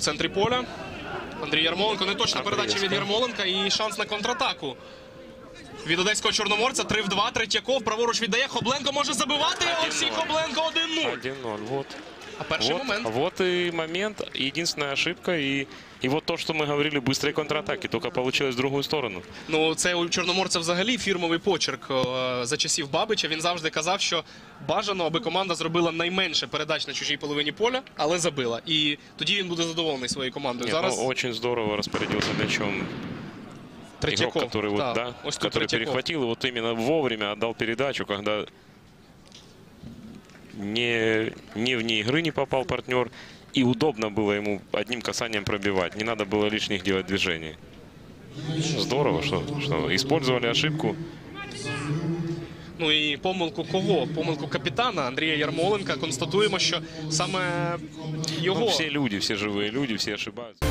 центрі поля. Андрій Ярмоленко. Неточна передача від Ярмоленка і шанс на контратаку. Від одеського чорноморця 3 в 2. Третьяков праворуч віддає. Хобленко може забивати. Олексій 1-0. Хобленко 1-0. 1-0. Вот. А перший Вот, момент. вот и момент, единственная ошибка. И, и вот то, что мы говорили, быстрые контратаки, только получилось в другую сторону. Ну, це у Чорноморця взагалі фірмовий почерк е, за часів Бабича. Він завжди казав, що бажано, аби команда зробила найменше передач на чужій половині поля, але забила. І тоді він буде задоволений своєю командою. Нет, Зараз ну, очень здорово распорядился мячом игрок, Третьяков. который, вот, Так, да, ось тут который Третьяков. перехватил и вот именно вовремя отдал передачу, когда не, не вне игры не попал партнер. И удобно было ему одним касанием пробивать. Не надо было лишних делать движений. Здорово, что, что использовали ошибку. Ну і помилку кого? Помилку капітана Андрія Ярмоленка. Констатуємо, що саме його Ну, все люди, все живые люди, все ошибаются.